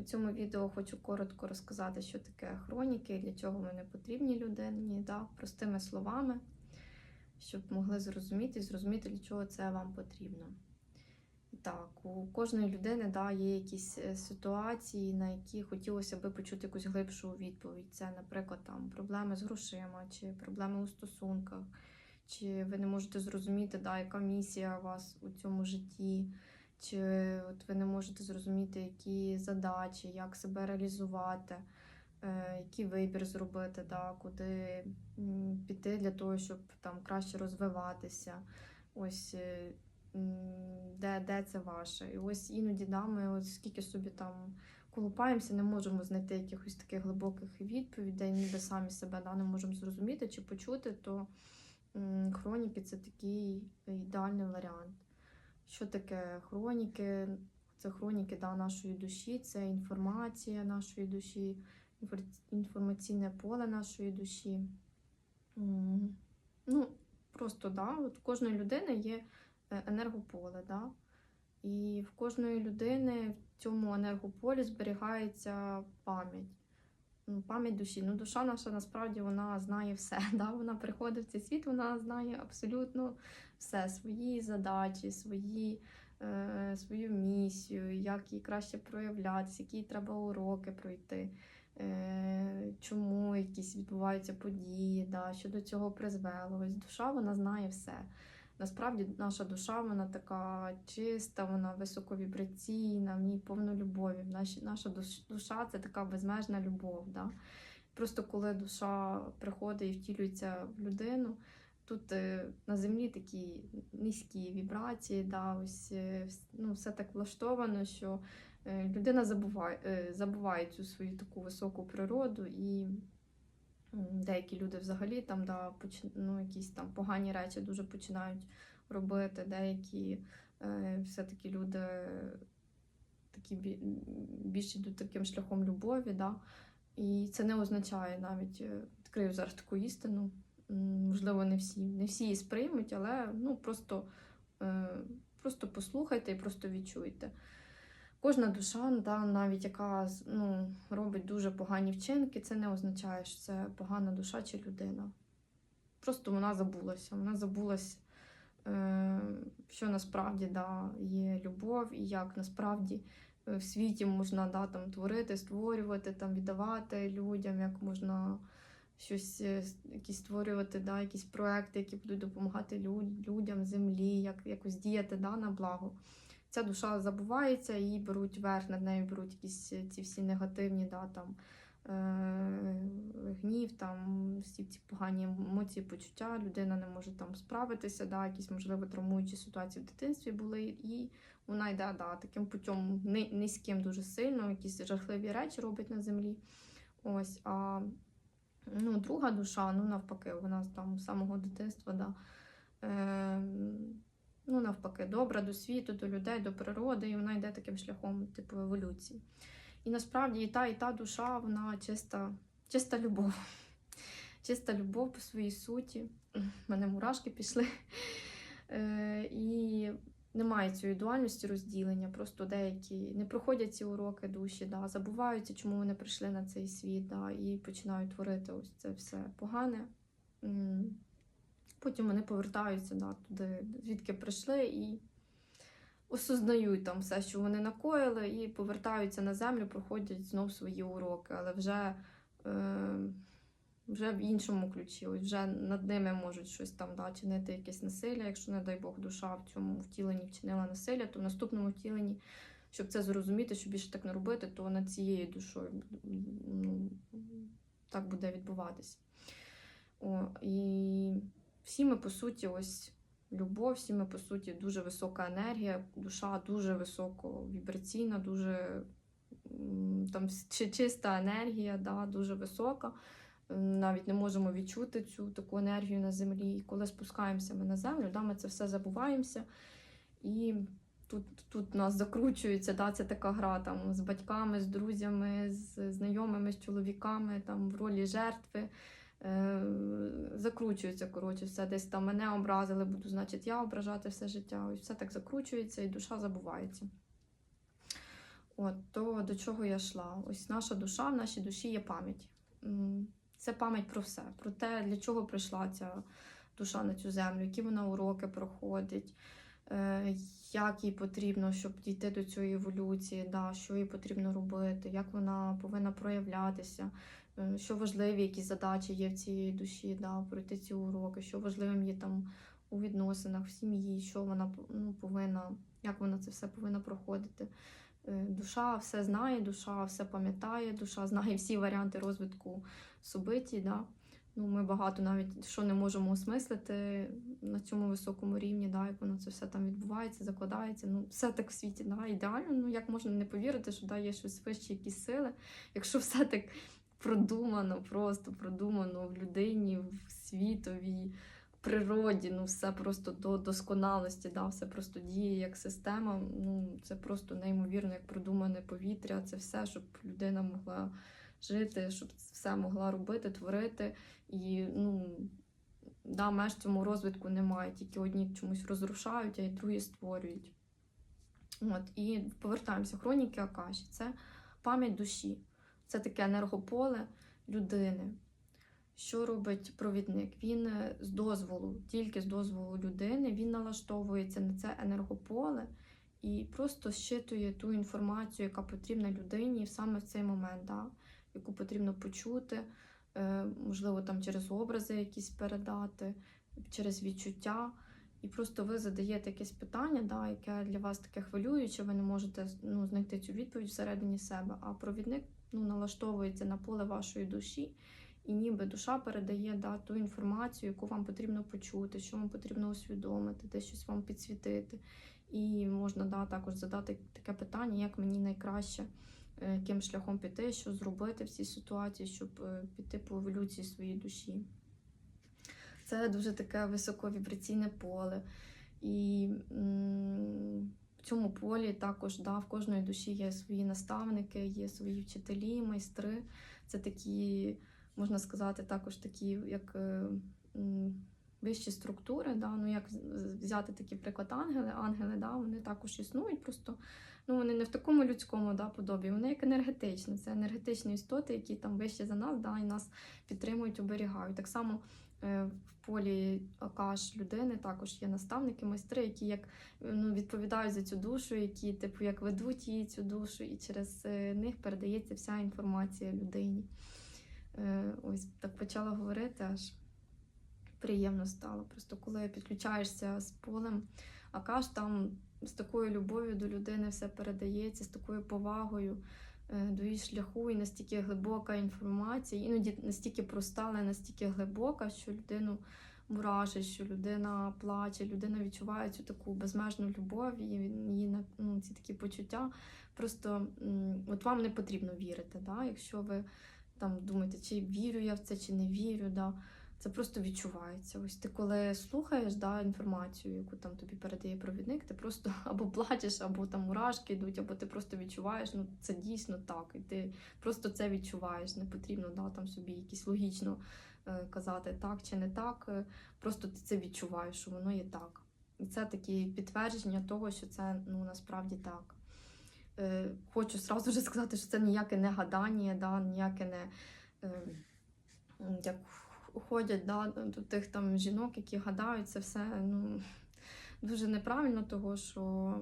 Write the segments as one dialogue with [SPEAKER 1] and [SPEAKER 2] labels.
[SPEAKER 1] У цьому відео хочу коротко розказати, що таке хроніки, для чого вони потрібні людині, да, простими словами, щоб могли зрозуміти, зрозуміти, для чого це вам потрібно. І так, у кожної людини да, є якісь е, ситуації, на які хотілося би почути якусь глибшу відповідь. Це, наприклад, там проблеми з грошима, чи проблеми у стосунках, чи ви не можете зрозуміти, да, яка місія у вас у цьому житті. Чи от ви не можете зрозуміти, які задачі, як себе реалізувати, е, який вибір зробити, да, куди піти для того, щоб там краще розвиватися. Ось е, де, де це ваше. І ось іноді да, ми от скільки собі там колупаємося, не можемо знайти якихось таких глибоких відповідей, ніби самі себе да, не можемо зрозуміти чи почути, то хроніки це такий ідеальний варіант. Що таке хроніки? Це хроніки да, нашої душі, це інформація нашої душі, інформаційне поле нашої душі. Ну, просто да, от у кожної людини є е, енергополе. Да? І в кожної людини в цьому енергополі зберігається пам'ять. Ну, Пам'ять душі. Ну, душа наша насправді вона знає все. Да? Вона приходить в цей світ, вона знає абсолютно все, свої задачі, свої, е, свою місію, як їй краще проявлятися, які їй треба уроки пройти, е, чому якісь відбуваються події, да, що до цього призвело. Ось душа вона знає все. Насправді наша душа вона така чиста, вона високовібраційна, в ній повно любові. Наша душа це така безмежна любов. Да? Просто коли душа приходить і втілюється в людину, тут е, на землі такі низькі вібрації, да, ось, е, ну, все так влаштовано, що е, людина забуває, забуває цю свою таку високу природу і деякі люди взагалі там да, ну, якісь там погані речі дуже починають робити, деякі е, все-таки люди такі бі- більш йдуть таким шляхом любові. Да? І це не означає навіть, е, відкрию зараз таку істину. Можливо, не всі, не всі її сприймуть, але ну, просто, е, просто послухайте і просто відчуйте. Кожна душа, да, навіть яка ну, робить дуже погані вчинки, це не означає, що це погана душа чи людина. Просто вона забулася. Вона забулась, е, що насправді да, є любов, і як насправді е, в світі можна да, там, творити, створювати, там, віддавати людям, як можна щось, е, якісь створювати, да, якісь проекти, які будуть допомагати людям, землі, як якось діяти да, на благо. Ця душа забувається, її беруть верх, над нею беруть якісь е, ці всі негативні, да, там, е, гнів, там, всі ці погані емоції, почуття. Людина не може там справитися, да, якісь, можливо, травмуючі ситуації в дитинстві були, і вона йде да, таким путем низьким дуже сильно, якісь жахливі речі робить на землі. Ось, а ну, друга душа, ну навпаки, вона там з самого дитинства, да, е, ну, навпаки, добра до світу, до людей, до природи, і вона йде таким шляхом, типу, еволюції. І насправді і та, і та душа, вона чиста, чиста любов. Чиста любов по своїй суті. У мене мурашки пішли. Е, і немає цієї дуальності розділення. Просто деякі не проходять ці уроки душі, да, забуваються, чому вони прийшли на цей світ, да, і починають творити ось це все погане. Потім вони повертаються да, туди, звідки прийшли, і осознають там все, що вони накоїли, і повертаються на землю, проходять знов свої уроки, але вже, е, вже в іншому ключі, вже над ними можуть щось там да, чинити якесь насилля. Якщо, не дай Бог, душа в цьому втіленні вчинила насилля, то в наступному втіленні, щоб це зрозуміти, щоб більше так не робити, то над цією душою ну, так буде відбуватися. О, і всі ми, по суті, ось любов, всі ми, по суті, дуже висока енергія, душа дуже високовібраційна, дуже там чи- чиста енергія, да, дуже висока. Навіть не можемо відчути цю таку енергію на землі. І коли спускаємося ми на землю, да, ми це все забуваємося. І тут, тут нас закручується, да, це така гра там, з батьками, з друзями, з знайомими, з чоловіками, там, в ролі жертви. Е, закручується, коротше, все десь там мене образили, буду, значить, я ображати все життя. Ось все так закручується і душа забувається. От, то до чого я йшла? Ось наша душа, в нашій душі є пам'ять. Це пам'ять про все, про те, для чого прийшла ця душа на цю землю, які вона уроки проходить, е, як їй потрібно, щоб дійти до цієї еволюції, да, що їй потрібно робити, як вона повинна проявлятися, що важливі, які задачі є в цій душі, да, пройти ці уроки, що важливим є там у відносинах, в сім'ї, що вона ну, повинна, як вона це все повинна проходити. Е, Душа все знає, душа все пам'ятає, душа знає всі варіанти розвитку событій. Да? Ну, ми багато навіть що не можемо осмислити на цьому високому рівні, да, як воно це все там відбувається, закладається. Ну, все так в світі, да, ідеально. Ну як можна не повірити, що да, є щось вище, якісь сили, якщо все так продумано, просто продумано в людині, в світовій природі, ну все просто до досконалості, да, все просто діє як система. Ну це просто неймовірно, як продумане повітря. Це все, щоб людина могла жити, щоб все могла робити, творити. І ну да, меж цьому розвитку немає. Тільки одні чомусь розрушають, а й другі створюють. От, і повертаємося. Хроніки Акаші це пам'ять душі, це таке енергополе людини. Що робить провідник? Він е, з дозволу, тільки з дозволу людини, він налаштовується на це енергополе і просто щитує ту інформацію, яка потрібна людині саме в цей момент, да? яку потрібно почути, е, можливо, там через образи якісь передати, через відчуття. І просто ви задаєте якесь питання, да, яке для вас таке хвилююче, ви не можете ну, знайти цю відповідь всередині себе. А провідник ну, налаштовується на поле вашої душі, і ніби душа передає да, ту інформацію, яку вам потрібно почути, що вам потрібно усвідомити, де щось вам підсвітити. І можна да, також задати таке питання, як мені найкраще, е, яким шляхом піти, що зробити в цій ситуації, щоб е, піти по еволюції своєї душі. Це дуже таке високовібраційне поле. І в цьому полі також да, в кожної душі є свої наставники, є свої вчителі, майстри. Це такі, можна сказати, також такі, як е, вищі структури. Да? Ну, як взяти такий приклад ангели. Ангели, да, вони також існують, просто ну, вони не в такому людському да, подобі, вони як енергетичні. Це енергетичні істоти, які там вище за нас, да, і нас підтримують, оберігають. Так само в полі Акаш людини також є наставники, майстри, які як ну, відповідають за цю душу, які типу як ведуть її цю душу, і через е, них передається вся інформація людині. Е, Ось так почала говорити, аж приємно стало. Просто коли підключаєшся з полем Акаш, там з такою любов'ю до людини все передається, з такою повагою е, до її шляху, і настільки глибока інформація, іноді настільки проста, але настільки глибока, що людину мурашить, що людина плаче, людина відчуває цю таку безмежну любов, і її ну, ці такі почуття. Просто от вам не потрібно вірити, да? якщо ви там думаєте, чи вірю я в це, чи не вірю. Да? Це просто відчувається. Ось ти коли слухаєш да, інформацію, яку там тобі передає провідник, ти просто або плачеш, або там мурашки йдуть, або ти просто відчуваєш, ну це дійсно так. І ти просто це відчуваєш. Не потрібно да, там собі якісь логічно е, казати так чи не так. Е, Просто ти це відчуваєш, що воно є так. І це такі підтвердження того, що це ну насправді так. Е, хочу сразу вже сказати, що це ніяке не гадання, да, ніяке не е, як ходять да, до тих там жінок, які гадають, це все ну, дуже неправильно, того що,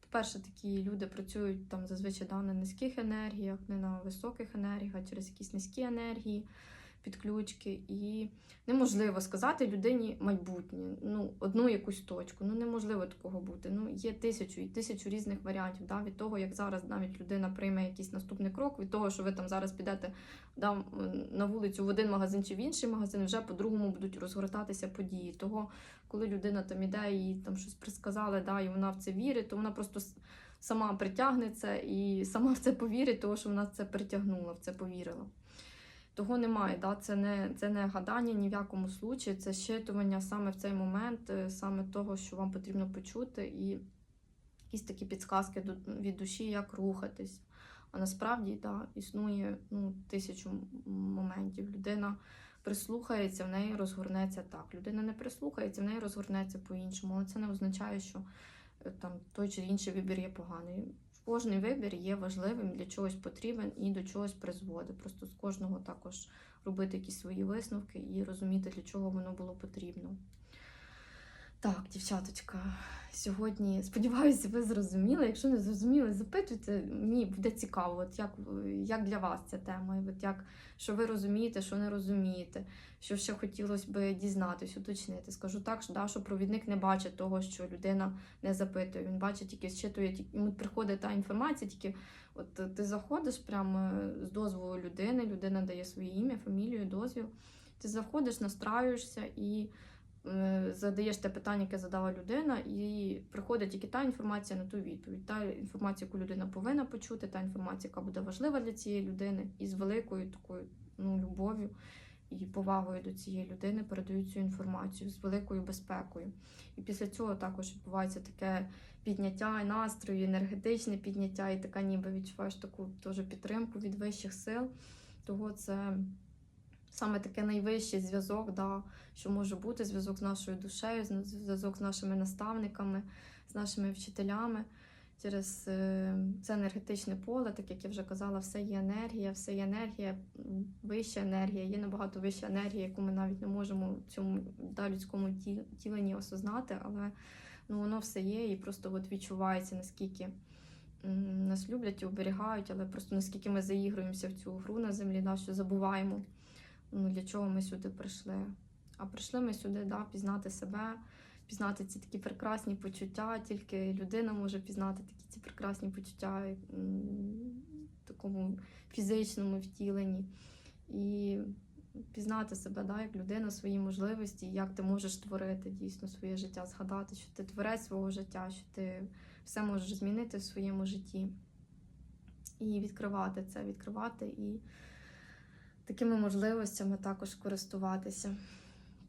[SPEAKER 1] по-перше, такі люди працюють там зазвичай да, на низьких енергіях, не на високих енергіях, а через якісь низькі енергії, підключки. І неможливо сказати людині майбутнє, ну, одну якусь точку. Ну, неможливо такого бути. Ну, є тисячу і тисячу різних варіантів. Да, від того, як зараз навіть людина прийме якийсь наступний крок, від того, що ви там зараз підете да, на вулицю в один магазин чи в інший магазин, вже по-другому будуть розгортатися події. Того, коли людина там іде і там щось присказали, да, і вона в це вірить, то вона просто сама притягне це і сама в це повірить, тому що вона це притягнула, в це повірила. Того немає, да? це, не, це не гадання ні в якому случаї, це щитування саме в цей момент, е, саме того, що вам потрібно почути, і якісь такі підсказки від душі, як рухатись. А насправді да, існує ну, тисячу моментів. Людина прислухається, в неї розгорнеться так. Людина не прислухається, в неї розгорнеться по-іншому. Але це не означає, що е, там той чи інший вибір є поганий. Кожний вибір є важливим, для чогось потрібен і до чогось призводить. Просто з кожного також робити якісь свої висновки і розуміти, для чого воно було потрібно. Так, дівчаточка, сьогодні сподіваюся, ви зрозуміли. Якщо не зрозуміли, запитуйте. Мені буде цікаво, от як, як для вас ця тема, і от як, що ви розумієте, що не розумієте, що ще хотілося б дізнатись, уточнити. Скажу так, що, да, що провідник не бачить того, що людина не запитує. Він бачить тільки зчитує, тільки йому приходить та інформація, тільки от ти заходиш прямо з дозволу людини, людина дає своє ім'я, фамілію, дозвіл. Ти заходиш, настраюєшся і задаєш те питання, яке задала людина, і приходить тільки та інформація на ту відповідь. Та інформація, яку людина повинна почути, та інформація, яка буде важлива для цієї людини, і з великою такою ну, любов'ю і повагою до цієї людини передають цю інформацію з великою безпекою. І після цього також відбувається таке підняття і настрою, енергетичне підняття, і така ніби відчуваєш таку теж підтримку від вищих сил. Того це саме таке найвищий зв'язок, да, що може бути зв'язок з нашою душею, зв'язок з нашими наставниками, з нашими вчителями. Через е, це енергетичне поле, так як я вже казала, все є енергія, все є енергія, вища енергія, є набагато вища енергія, яку ми навіть не можемо в цьому да, людському ті- тіленні осознати, але ну, воно все є і просто от відчувається, наскільки нас люблять і оберігають, але просто наскільки ми заігруємося в цю гру на землі, да, що забуваємо, ну, для чого ми сюди прийшли. А прийшли ми сюди да, пізнати себе, пізнати ці такі прекрасні почуття. Тільки людина може пізнати такі ці прекрасні почуття в такому фізичному втіленні. І пізнати себе, да, як людина, свої можливості, як ти можеш творити дійсно своє життя, згадати, що ти творець свого життя, що ти все можеш змінити в своєму житті. І відкривати це, відкривати і такими можливостями також користуватися.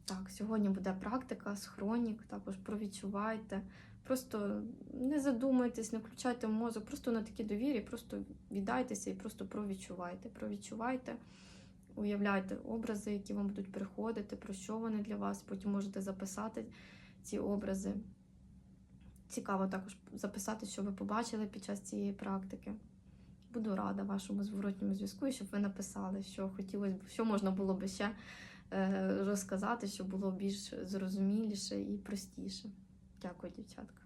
[SPEAKER 1] Так, сьогодні буде практика з хронік, також провідчувайте. Просто не задумуйтесь, не включайте мозок, просто на такі довірі, просто віддайтеся і просто провідчувайте. Провідчувайте, уявляйте образи, які вам будуть приходити, про що вони для вас. Потім можете записати ці образи. Цікаво також записати, що ви побачили під час цієї практики. Буду рада вашому зворотньому зв'язку, і щоб ви написали, що хотілося б, що можна було би ще е, розказати, щоб було більш зрозуміліше і простіше. Дякую, дівчатка.